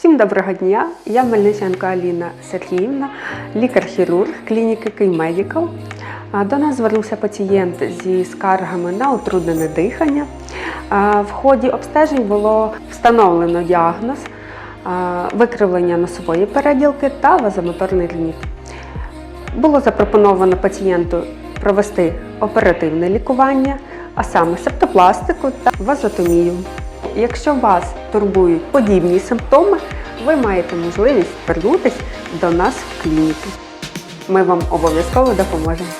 Всім доброго дня! Я Мельниченко Аліна Сергіївна, лікар-хірург клініки Київмедикал. А, До нас звернувся пацієнт зі скаргами на утруднене дихання. В ході обстежень було встановлено діагноз викривлення носової переділки та вазомоторний ліміт. Було запропоновано пацієнту провести оперативне лікування, а саме септопластику та вазотомію. Якщо вас турбують подібні симптоми, ви маєте можливість звернутися до нас в клініку. Ми вам обов'язково допоможемо.